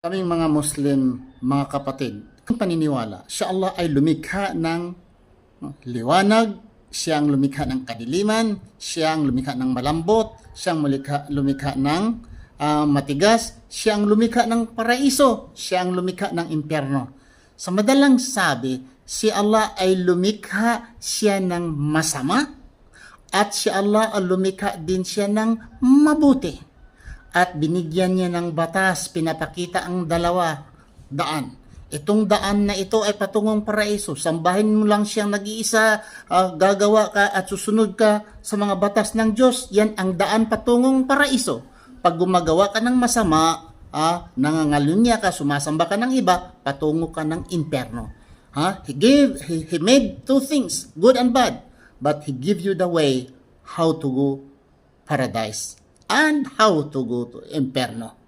Kaming mga Muslim, mga kapatid, kung paniniwala, siya Allah ay lumikha ng liwanag, siya ang lumikha ng kadiliman, siya ang lumikha ng malambot, siya ang lumikha, lumikha ng ah, matigas, siya ang lumikha ng paraiso, siya ang lumikha ng impyerno. Sa madalang sabi, si Allah ay lumikha siya ng masama at si Allah ay lumikha din siya ng mabuti at binigyan niya ng batas, pinapakita ang dalawa, daan. Itong daan na ito ay patungong paraiso. Sambahin mo lang siyang nag-iisa, ah, gagawa ka at susunod ka sa mga batas ng Diyos. Yan ang daan patungong paraiso. Pag gumagawa ka ng masama, ah, nangangalunya ka, sumasamba ka ng iba, patungo ka ng imperno. Ha? He gave, he, he made two things, good and bad, but he give you the way how to go paradise and how to go to imperno.